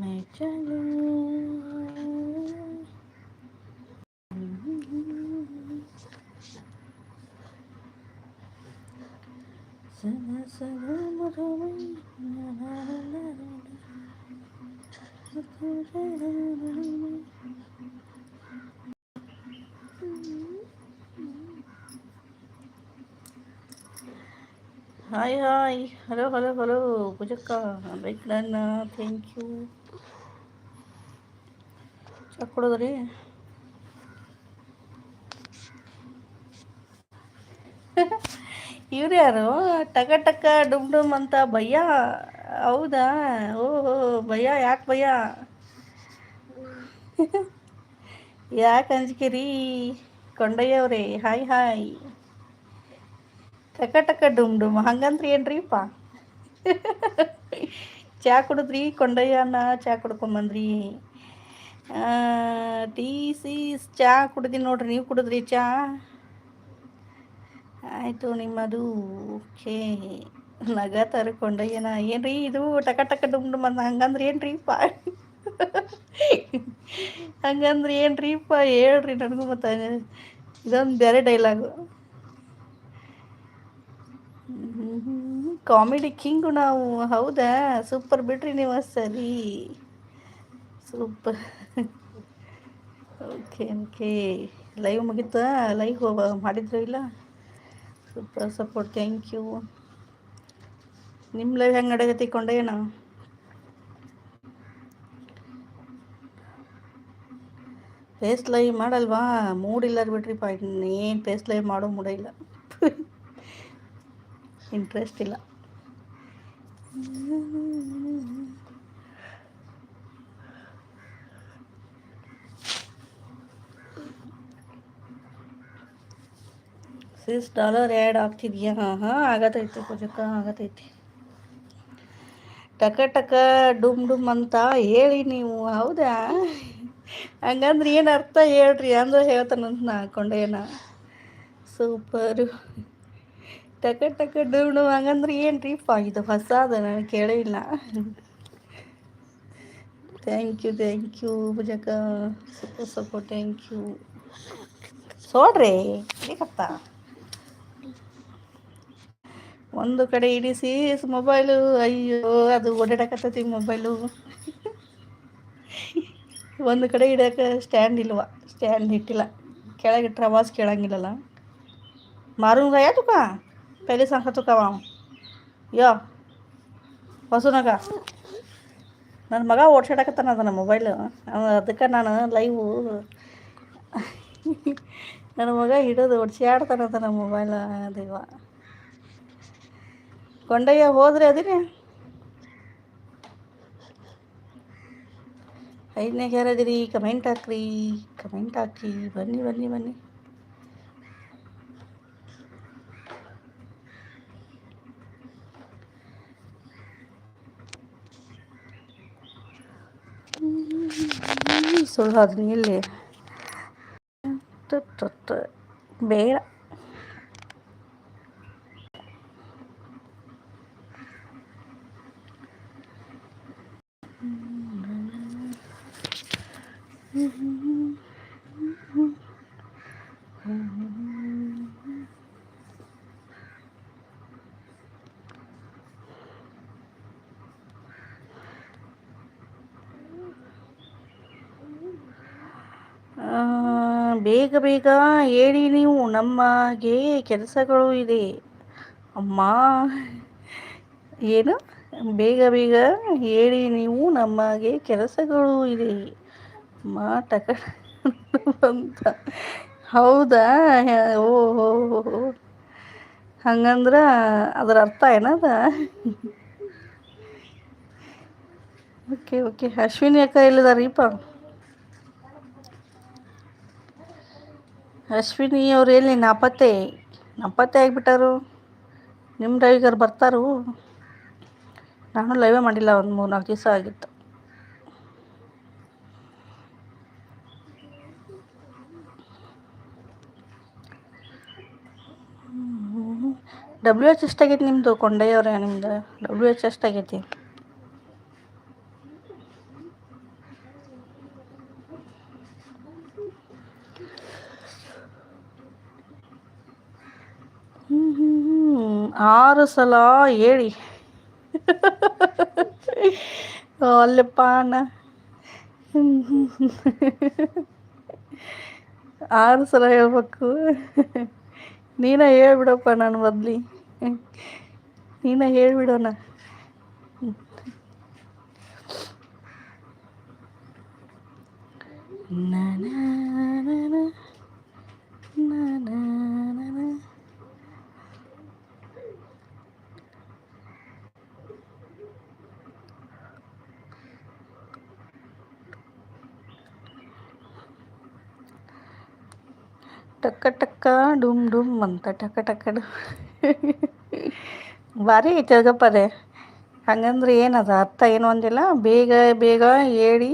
mẹ cha lưu hi hi. Hello hello hello. పూజక్క bike నాన్న thank you ಚಕ್ಕೂಡೋದ್ರಿ ಇವ್ರು ಯಾರು? ಟಕ ಟಕ ಡುಮ್ ಡುಮ್ ಅಂತ ಭಯ? ಹೌದಾ? ಓಹೋ ಭಯ? ಯಾಕೆ ಭಯ? ಯಾಕೆ ಅಂಜಿಕಿರಿ? ಕೊಂಡಯ್ಯವ್ರೆ, ಹಾಯ್ ಹಾಯ್. ಟಕ ಟಕ ಡುಮ್ ಡುಮ್ ಹಂಗಂದ್ರೆ ಏನ್ರಿಪ್ಪ ಚಾ ಕುಡಿದ್ರಿ ಕೊಂಡಯ್ಯನ, ಚಾ ಕುಡ್ಕೊಂಬಂದ್ರಿ ಟೀ ಸೀಸ್ ಚಾ ಕುಡ್ದಿ ನೋಡ್ರಿ, ನೀವು ಕುಡಿದ್ರಿ ಚಾ? ಆಯಿತು, ನಿಮ್ಮದು ಓಕೆ. ನಗ ತರ್ಕೊಂಡಯ್ಯನ ಏನ್ರಿ ಇದು ಟಕ ಟಕ ಡುಮ್ ಡುಮ್ ಅಂತ ಹಂಗಂದ್ರೆ ಏನ್ರಿಪ್ಪ ಹಂಗಂದ್ರೆ ಏನ್ರಿಪ್ಪ ಹೇಳ್ರಿ ನನಗೂ ಮತ್ತೆ, ಇದೊಂದು ಬೇರೆ ಡೈಲಾಗು ಕಾಮಿಡಿ ಕಿಂಗ್ ನಾವು, ಹೌದಾ? ಸೂಪರ್ ಬಿಡ್ರಿ ನೀವು ಸರಿ ಸೂಪರ್ ಓಕೆ ಓಕೆ ಲೈವ್ ಮುಗಿತಾ? ಲೈವ್ ಮಾಡಿದ್ರು ಇಲ್ಲ? ಸೂಪರ್ ಸಪೋರ್ಟ್ ಥ್ಯಾಂಕ್ ಯು ನಿಮ್ಮ ಲೈವ್ ಹೆಂಗೆ ನಡೆಯತಿ ಕೊಂಡೇನ ಫೇಸ್ ಲೈವ್ ಮಾಡಲ್ವಾ ಮೂಡಿಲ್ಲ ಬಿಡ್ರಿಪ್ಪ ಏನು ಫೇಸ್ ಲೈವ್ ಮಾಡೋ ಮೂಡ ಇಲ್ಲ ಇಂಟ್ರೆಸ್ಟ್ ಇಲ್ಲ ಸಿಕ್ಸ್ ಡಾಲರ್ ಆ್ಯಡ್ ಆಗ್ತಿದ್ಯಾ ಹಾಂ ಹಾಂ ಆಗತೈತಿ ಪೂಜಕ್ಕ ಆಗತೈತಿ ಟಕ ಟಕ ಡುಮ್ ಡುಮ್ ಅಂತ ಹೇಳಿ ನೀವು ಹೌದಾ ಹಂಗಂದ್ರೆ ಏನು ಅರ್ಥ ಹೇಳ್ರಿ ಅಂದ್ರೆ ಹೇಳ್ತಾನಂತ ನಾ ಕೊಂಡೇನ ಸೂಪರು ಟಕ ಟಕ ಡುಮ್ ಡುಮ್ ಹಂಗಂದ್ರೆ ಏನು ರೀಪ್ಪ ಇದು ಹೊಸಾದ ನಾನು ಕೇಳಿಲ್ಲ ಥ್ಯಾಂಕ್ ಯು ಥ್ಯಾಂಕ್ ಯು ಪೂಜಕ್ಕ ಸೂಪರ್ ಸೂಪರ್ ಥ್ಯಾಂಕ್ ಯು ಸೋಡ್ರಿ ಬೇಕತ್ತ ಒಂದು ಕಡೆ ಇಡಿಸಿ ಮೊಬೈಲು ಅಯ್ಯೋ, ಅದು ಓಡಾಡಕತ್ತೈತಿ ಮೊಬೈಲು ಒಂದು ಕಡೆ ಇಡಕ್ಕೆ ಸ್ಟ್ಯಾಂಡ್ ಇಲ್ವ? ಸ್ಟ್ಯಾಂಡ್ ಇಟ್ಟಿಲ್ಲ. ಕೆಳಗೆ ಅವಾಜ್ ಕೇಳಂಗಿಲ್ಲಲ್ಲ. ಮಾರುನ್ಗಾಯ ತುಕ? ಪೆಲಿ ಸಂಕ ತುಕವ ಯೋ, ಹೊಸನಗ. ನನ್ನ ಮಗ ಓಡ್ಸಾಡಕತ್ತಾನ ಅದನ್ನ ಮೊಬೈಲು ಅದಕ್ಕೆ ನಾನು ಲೈವು ನನ್ನ ಮಗ ಹಿಡಿದು ಓಡಿಸಿ ಆಡ್ತಾನದ ನಮ್ಮ ಮೊಬೈಲ್ ಅದೇವ ಕೊಂಡಯ್ಯ ಹೋದ್ರೆ ಅದಿನೇ ಐದನೇ ಯಾರದಿರಿ ಕಮೆಂಟ್ ಹಾಕ್ರಿ ಕಮೆಂಟ್ ಹಾಕಿ ಬನ್ನಿ ಬನ್ನಿ ಬನ್ನಿ ಸುಳ್ಳು ಅದನ್ನ ಇಲ್ಲಿ ಬೇಡ ಬೇಗ ಬೇಗ ಹೇಳಿ ನೀವು ನಮಗೆ ಕೆಲಸಗಳು ಇದೆ. ಅಮ್ಮ, ಏನು? ಬೇಗ ಬೇಗ ಹೇಳಿ ನೀವು ನಮಗೆ ಕೆಲಸಗಳು ಇದೆ. ಟಕ ಅಂತ ಹೌದಾ? ಹೋ ಹಂಗಂದ್ರೆ ಅದರ ಅರ್ಥ ಏನದ? Okay okay. ಅಶ್ವಿನಿ ಅಕ್ಕ ಎಲ್ಲಿದಾರೀಪ? ಅಶ್ವಿನಿ ಅವ್ರು ಎಲ್ಲಿ? ನಾಪತ್ತೆ. ನಾಪತ್ತೆ ಆಗಿಬಿಟ್ಟಾರು. ನಿಮ್ಮ ಡ್ರೈವರ್ ಬರ್ತಾರು. ನಾನು ಲೈವೇ ಮಾಡಿಲ್ಲ, ಒಂದು ಮೂರು ನಾಲ್ಕು ದಿವಸ ಆಗಿತ್ತು. ಡಬ್ಲ್ಯೂ ಎಚ್ ಎಷ್ಟಾಗೈತಿ ನಿಮ್ಮದು ಕೊಂಡಯ್ಯವ್ರೆ ನಿಮ್ದು. ಡಬ್ಲ್ಯೂ ಎಚ್ ಎಷ್ಟಾಗೈತಿ ಆರು ಸಲ ಹೇಳಿ ಅಲ್ಲಪ್ಪ ಅಣ್ಣ ಆರು ಸಲ ಹೇಳ್ಬೇಕು. ನೀನ ಹೇಳ್ಬಿಡಪ್ಪ ನಾನು ಬದ್ಲಿ ನೀನ ಹೇಳ್ಬಿಡೋಣ. ಟಕ್ಕ ಟಕ್ಕ ಡುಮ್ ಡುಮ್ ಅಂತ ಟಕ್ಕ ಟಕ್ಕ ಡುಮ್ ಭಾರಿ ಐತೆ ಅದೇ. ಹಂಗಂದ್ರೆ ಏನದ, ಅರ್ಥ ಏನು ಅಂದಿಲ್ಲ. ಬೇಗ ಬೇಗ ಹೇಳಿ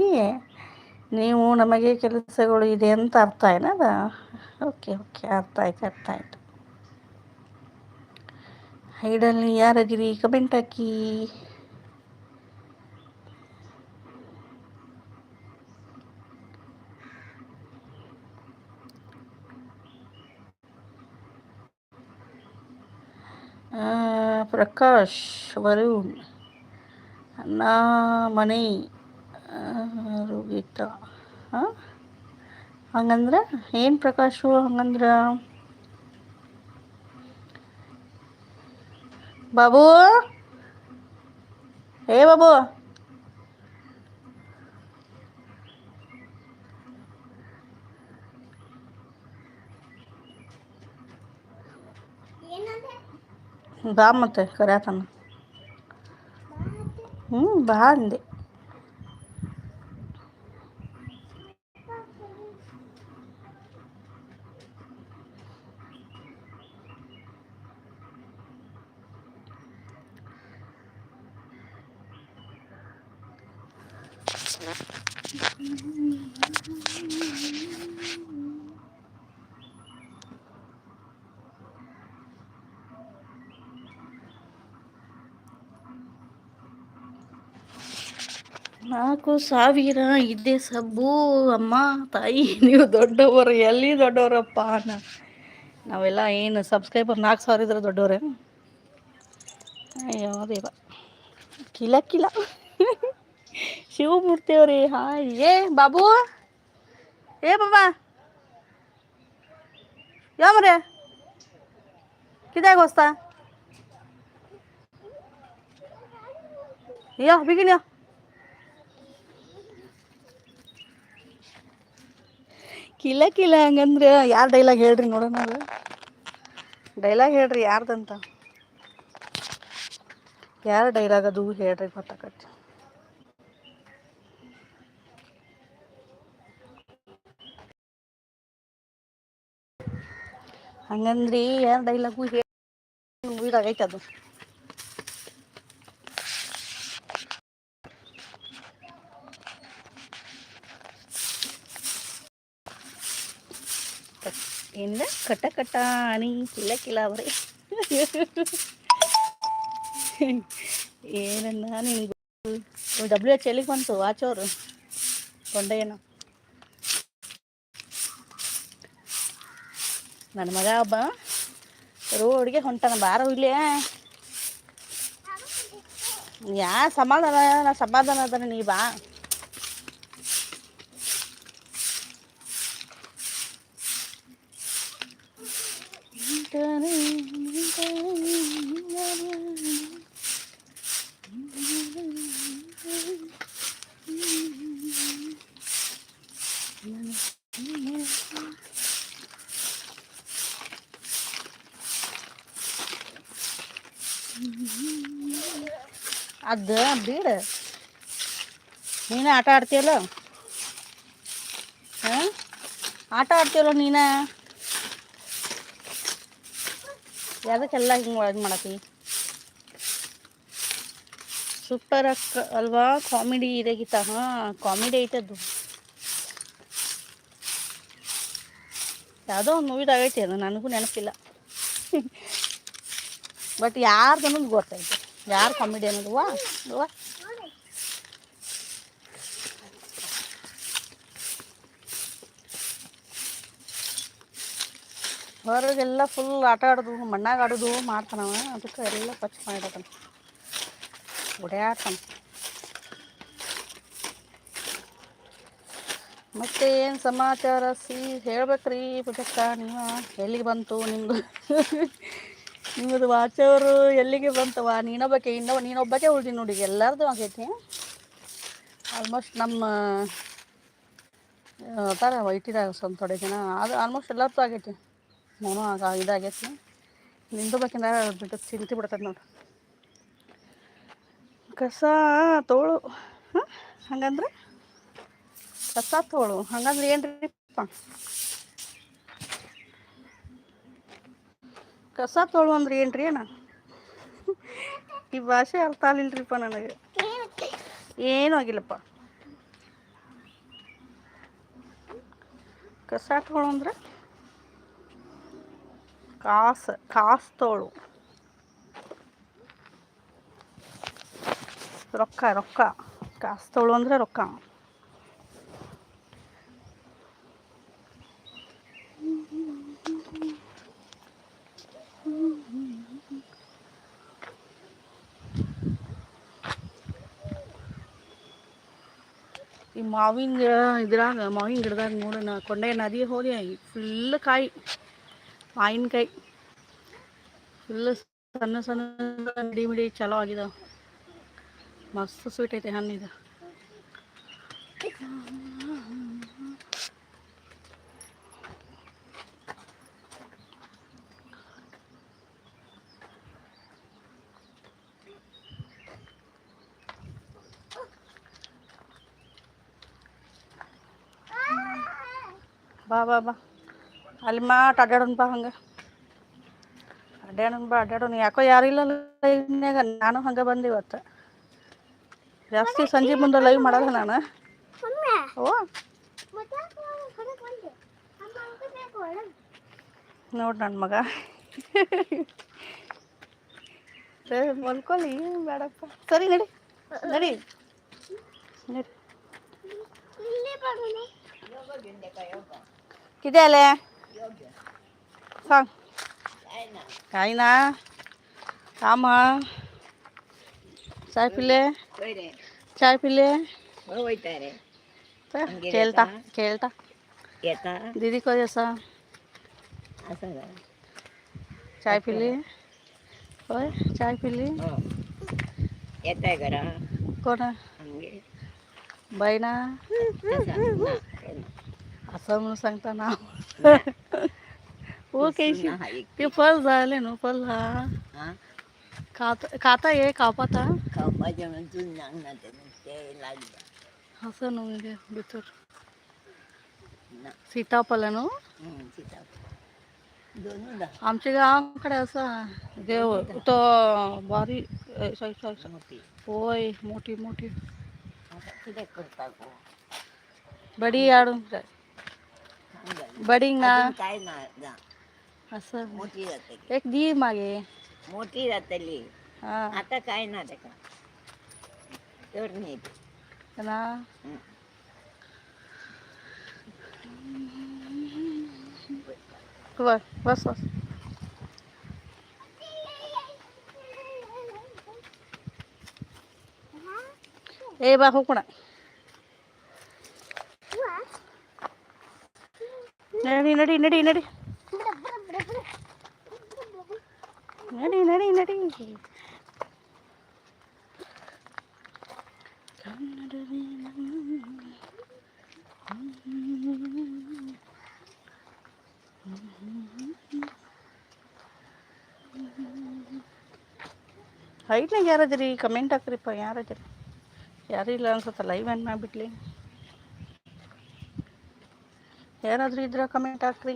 ನೀವು ನಮಗೆ ಕೆಲಸಗಳು ಇದೆ ಅಂತ ಅರ್ಥ ಏನದ? Okay okay. ಅರ್ಥ ಆಯ್ತು, ಅರ್ಥ ಆಯಿತು. ಹೈಡಲ್ಲಿ ಯಾರಿದ್ದೀರಿ ಕಮೆಂಟ್ ಹಾಕಿ. ಪ್ರಕಾಶ್ ವರುಣ್ ಮನೆ ರೋಗಿತ ಹಾಂ ಹಂಗಂದ್ರೆ ಏನು ಪ್ರಕಾಶು ಹಂಗಂದ್ರೆ ಬಾಬು ಏ ಬಾಬು ಬಾ ಮತ್ತೆ ಕರ್ಯಾತನ. ಹ್ಞೂ ಬಾ ಅಂದೆ. ನಾಲ್ಕು ಸಾವಿರ ಇದೆ ಸಬ್ಬು, ಅಮ್ಮ, ತಾಯಿ, ನೀವು ದೊಡ್ಡವರು, ಎಲ್ಲಿ ದೊಡ್ಡವರಪ್ಪ ನಾವೆಲ್ಲ ಏನು ಸಬ್ಸ್ಕ್ರೈಬರ್ ನಾಲ್ಕು ಸಾವಿರ ಇದ್ರೆ ದೊಡ್ಡವ್ರೆ? ಅಯ್ಯೋ, ದೇವ. ಕಿಲ ಕಿಲ. ಶಿವಮೂರ್ತಿ ಅವ್ರಿ, ಹಾಯ್. ಏ, ಬಾಬು. ಏ, ಬಾಬಾ. ಯಾವ್ರೆ ಕಿದಾಗ ಹೊಸ್ತಾ? ಅಯ್ಯೋ ಬಿಗಿನ್ಯೋ ಕಿಲ ಕಿಲ ಹಂಗಂದ್ರೆ ಯಾರು ಡೈಲಾಗ್ ಹೇಳ್ರಿ ನೋಡೋಣ ಅದು. ಡೈಲಾಗ್ ಹೇಳ್ರಿ ಯಾರ್ದಂತ. ಯಾರು ಡೈಲಾಗ್ ಅದು ಹೇಳ್ರಿ ಗೊತ್ತಾಕತಿ ಹಂಗಂದ್ರಿ ಯಾರು ಡೈಲಾಗು ಹೇಳಿ ಅದು. ಇಂದ ಕಟ ಕಟ ಅಣಿ ಕಿಲ್ಲ ಕಿಲ್ಲ ಅವ್ರಿ ಏನನ್ನ ನಿನ್ಗೆ ಡಬ್ಲ್ಯೂ ಎಚ್ ಎಲ್ಲಿಗೆ ಬಂತು ವಾಚೋರು ಕೊಂಡೆಯೇನು ನನ್ನ ಮಗ ಒಬ್ಬ ರೋಡ್ಗೆ ಹೊಂಟಾನ ಬಾರ ಇಲ್ಲೇ ಯಾ ಸಮಾಧಾನ ಸಮಾಧಾನ ಅದನ್ನ ನೀ ಬಾ ಅದು, ಬೀಡ. ನೀನು ಆಟ ಆಡ್ತೀಯಲ್ಲ? ಹಾಂ? ಆಟ ಆಡ್ತೀಯಲ್ಲ ನೀನು? ಯಾವ್ದಕ್ಕೆಲ್ಲ ಹಿಂಗೆ ಒಳಗೆ ಮಾಡತ್ತಿ ಸೂಪರ್ ಅಕ್ಕ, ಅಲ್ವಾ? ಕಾಮಿಡಿ ಇದೆ ಗೀತಾ. ಹಾಂ, ಕಾಮಿಡಿ ಐತದ್ದು ಯಾವುದೋ ಒಂದು ಮೂವಿದಾಗೈತಿ ಅದು, ನನಗೂ ನೆನಪಿಲ್ಲ. ಬಟ್ ಯಾರ್ದು ಅನ್ನೋದು ಗೊತ್ತೈತೆ ಯಾರು ಕಾಮಿಡಿ ಅನ್ನೋದು ವಾ ವಾ ಹೊರಗೆಲ್ಲ ಫುಲ್ ಆಟ ಆಡೋದು, ಮಣ್ಣಾಗ ಆಡೋದು ಮಾಡ್ತಾನವ ಅದಕ್ಕೆ ಎಲ್ಲ ಪಚ್ ಮಾಡಿಡತಾನ ಓಡ್ಯಾಡ್ತಾನ ಮತ್ತೆ ಏನು ಸಮಾಚಾರ ಸಿ? ಹೇಳ್ಬೇಕ್ರಿ ಪುಟಕ್ಕ ನೀವು ಎಲ್ಲಿಗೆ ಬಂತು ನಿಮ್ಮದು ನಿಮ್ಮದು ವಾಚವರು ಎಲ್ಲಿಗೆ ಬಂತವ ನೀನೊಬ್ಬಕ್ಕೆ, ಇನ್ನೊಬ್ಬ ನೀನೊಬ್ಬಕ್ಕೆ ಉಳ್ದಿ ನೋಡಿ, ಎಲ್ಲರದು ಆಗೈತಿ. ಆಲ್ಮೋಸ್ಟ್ ನಮ್ಮ ತರ ಇಟ್ಟಿದಾಗ ಸ್ವಲ್ಪ ಥೋಡೆ ಜನ. ಅದು ಆಲ್ಮೋಸ್ಟ್ ಎಲ್ಲರದ್ದು ಆಗೈತಿ. ನಾನು ಆಗ ಇದಾಗೈತಿ. ನಿಂದು ಬೇಕಿಂದ ಬಿಟ್ಟು ಚಿಂತೆ ಬಿಡ್ತದೆ ನೋಡಿ. ಕಸ ತೋಳು, ಹಾಂ? ಹಂಗಂದ್ರೆ? ಕಸ ತೋಳು, ಹಂಗಂದ್ರೆ ಏನ್ರಿಪ್ಪ? ಕಸ ತೋಳು ಅಂದ್ರೆ ಏನ್ರಿ ಅಣ್ಣ? ಈ ಭಾಷೆ ಅರ್ಥ ಆಗ್ಲಿಲ್ರಿಪ್ಪ ನನಗೆ. ಏನೂ ಆಗಿಲ್ಲಪ್ಪ. ಕಸ ತೋಳು ಅಂದ್ರೆ ಕಾಸು ಕಾಸು ತೋಳು. ರೊಕ್ಕ ರೊಕ್ಕ. ಕಾಸು ತೋಳು ಅಂದ್ರೆ ರೊಕ್ಕ. ಈ ಮಾವಿನ ಗಿಡ ಇದ್ರಾಗ, ಮಾವಿನ ಗಿಡದಾಗ ನೋಡು, ನಾ ಕೊಂಡೆ ನದಿ ಹೋದೆ ಫುಲ್ ಕಾಯಿ, ಮಾವಿನಕಾಯಿ. ಫುಲ್ ಸಣ್ಣ ಸಣ್ಣ ಮಿಡಿ ಮಿಡಿ ಚಲೋ ಆಗಿದೆ ಮಸ್ತ್ ಸ್ವೀಟ್ ಐತೆ ಹಣ್ಣಿದು ಬಾ ಬಾ ಬಾ. ಅಲ್ಲಿ ಮಾಟ್ ಅಡ್ಡಾಡೋಣ ಬಾ ಹಂಗೆ. ಅಡ್ಡಾಡೋಣ ಬಾ ಅಡ್ಡಾಡೋಣ ಯಾಕೋ ಯಾರು ಇಲ್ಲ ಲೈವ್ನ್ಯಾಗ ನಾನು ಹಂಗೆ ಬಂದೆ ಇವತ್ತು. ಜಾಸ್ತಿ ಸಂಜೆ ಮುಂದೆ ಲೈವ್ ಮಾಡಲ್ಲ ನಾನು. ಓ. ನೋಡಿ ನನ್ನ ಮಗ. ಮಲ್ಕೊಳ್ಳಿ ಬೇಡಪ್ಪ. ಸರಿ, ನಡಿ. ನಡಿ. ನಡಿ. कितें जालें सांग ना? काम. चाय पीले? चाय पीले? खेलता खेलता दीदी खेळटा येता चाय पीली? हय चाय पीली? येताय घरा. कोण? बायना असं सांगता ना ओ केशी ते झाले हा खात खाता खावपाता म्हणून ते असं देव तो बारी सॉरी सॉरी होय मोठी मोठी बडी हाडूंक जाय बडिंग. ना काय ना जा. असं. मोठी जातली एक दी मागे. मोठी जातली हां. आता काय ना तेका तर न्ही ना बस बस. ए बा हो हुकणा ನಡಿ ನಡಿ ನಡಿ ನಡಿ ನಡಿ ನಡಿ ನಡಿ ಕನ್ನಡವೇ ಹೈಟ್ನಾಗ ಯಾರದಿರಿ ಕಮೆಂಟ್ ಹಾಕ್ರಿಪ್ಪ ಯಾರದಿರಿ ಯಾರು ಇಲ್ಲ ಅನ್ಸುತ್ತೆ ಲೈವ್ ಏನು ಮಾಡಿಬಿಡ್ಲಿ ಯಾರಾದರೂ ಇದ್ರೆ ಕಮೆಂಟ್ ಹಾಕ್ರಿ.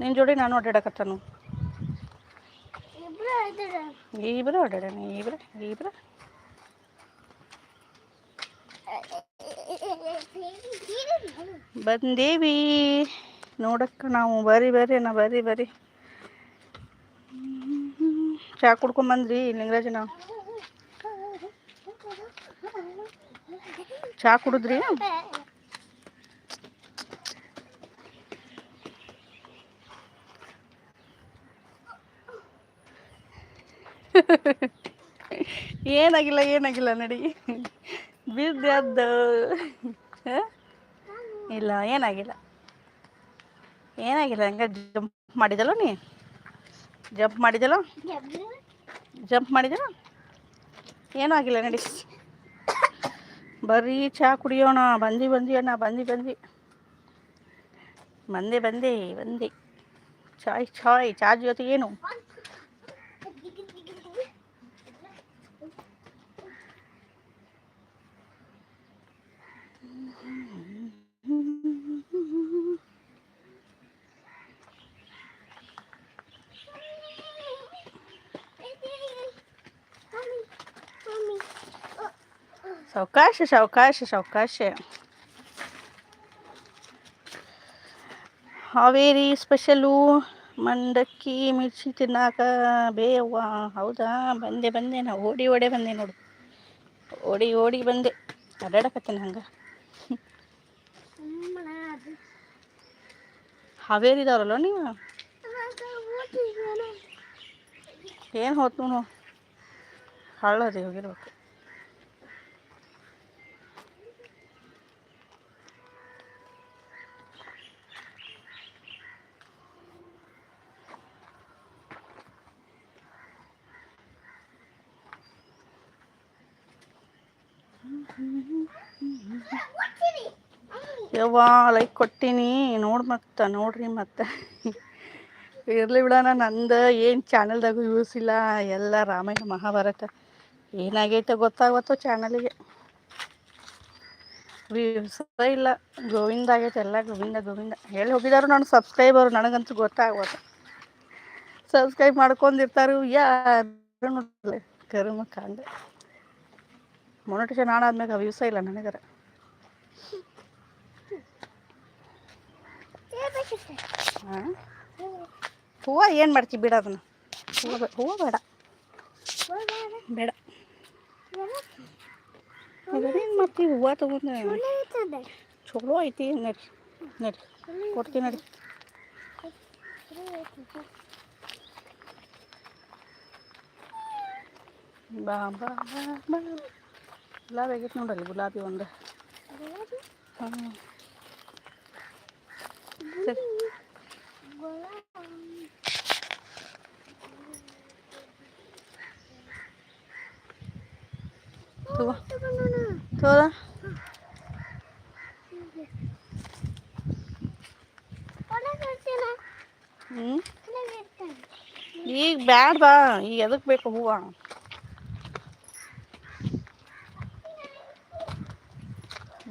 ನಿನ್ನ ಜೋಡಿ ನಾನು ಅಡ್ಡಾಡಕತ್ತಾನು. ಇಬ್ರು ಇದ್ದಾರೆ ಇಬ್ರು ಅಡ್ಡಾಡಣ ಬಂದೇವಿ. ನೋಡಕ್ಕ ನಾವು ಬರಿ ಬರ್ರಿ ನಾ ಬರ್ರಿ ಬರ್ರಿ. ಚಾ ಕುಡ್ಕೊಂಬಂದ್ರಿ ನಾವು ಚಾ ಕುಡಿದ್ರಿ? ಏನಾಗಿಲ್ಲ ಏನಾಗಿಲ್ಲ ನಡಿ. ಬಿದ್ದದ್ದು? ಇಲ್ಲ, ಏನಾಗಿಲ್ಲ. ಏನಾಗಿಲ್ಲ, ಹಂಗ ಜಂಪ್ ಮಾಡಿದಲ್ಲ ನೀ? ಜಂಪ್ ಮಾಡಿದಲ್ಲ? ಜಂಪ್ ಮಾಡಿದಲ್ಲ? ಏನೂ ಆಗಿಲ್ಲ ನಡಿ. ಬರೀ ಚಹಾ ಕುಡಿಯೋಣ, ಬಂದು, ಬಂದಿ ಅಣ್ಣ, ಬಂದು ಬಂದು. ಬಂದೆ ಬಂದೆ ಬಂದೆ. ಚಾಯ್ ಚಾಯ್ ಚಾ ಜೊತೆ ಏನು ಸಾವಕಾಶ ಸಾವಕಾಶ ಸಾವಕಾಶ ಹಾವೇರಿ ಸ್ಪೆಷಲು ಮಂಡಕ್ಕಿ, ಮಿರ್ಚಿ ತಿನ್ನಾಕ ಬೇವ ಹೌದಾ? ಬಂದೆ ಬಂದೆ. ನಾ ಓಡಿ, ಓಡೇ ಬಂದೆ ನೋಡು. ಓಡಿ ಓಡಿ ಬಂದೆ. ಅಡ್ಡಾಡಕತ್ತೇನೆ ಹಂಗೆ. ಹಾವೇರಿದವ್ರಲ್ಲ ನೀವು? ಏನು ಹೋತ್ ನೋಡು. ಹಳ್ಳದಿ ಹೋಗಿರ್ಬೇಕು. ಯವ್ವ ಲೈಕ್ ಕೊಟ್ಟಿನಿ. ನೋಡಿ ಮತ್ತೆ, ನೋಡ್ರಿ ಮತ್ತೆ. ಇರಲಿ ಬಿಡೋಣ ನಂದು. ಏನು ಚಾನಲ್ದಾಗೂ ಯೂಸ್ ಇಲ್ಲ. ಎಲ್ಲ ರಾಮಾಯಣ ಮಹಾಭಾರತ. ಏನಾಗೈತೆ ಗೊತ್ತಾಗತ್ತ ಚಾನಲಿಗೆ ವ್ಯೂಸ್ ಇಲ್ಲ. ಗೋವಿಂದ ಆಗೈತೆ, ಎಲ್ಲ ಗೋವಿಂದ ಗೋವಿಂದ. ಹೇಳಿ ಹೋಗಿದಾರು ನನ್ನ ಸಬ್ಸ್ಕ್ರೈಬರು ನನಗಂತೂ ಗೊತ್ತಾಗತ್ತ ಸಬ್ಸ್ಕ್ರೈಬ್ ಮಾಡ್ಕೊಂಡಿರ್ತಾರು ಯಾರು ಕರ್ಮ ಕಾಂಡೆ. ಮೊನಟೇಷನ್ ಆಡಾದ್ಮ್ಯಾಗ ವ್ಯೂಸ ಇಲ್ಲ ನನಗರ. ಹಾಂ? ಹೂವು ಏನು ಮಾಡ್ತೀವಿ ಬಿಡ ಅದನ್ನು. ಹೂವು ಹೂವು ಬೇಡ. ಬೇಡ. ಏನು ಮಾಡ್ತೀವಿ ಹೂವು ತೊಗೊಂಡು ಚಲೋ ಐತಿ, ನಡಿ ನಡಿ. ಕೊಡ್ತೀನಿ ನಡಿ. ಬಾ ಬಾ ಬಾ. ಗುಲಾಬಿ ಆಗೈತೆ ನೋಡಲ್ಲಿ ಗುಲಾಬಿ ಒಂದು ಹಾಂ ಸರಿ ತಗೋ ತೋದ ಹ್ಞೂ ಈಗ ಬ್ಯಾಡ ಬಾ ಈಗ ಎದಕ್ಕೆ ಬೇಕು ಹೂವು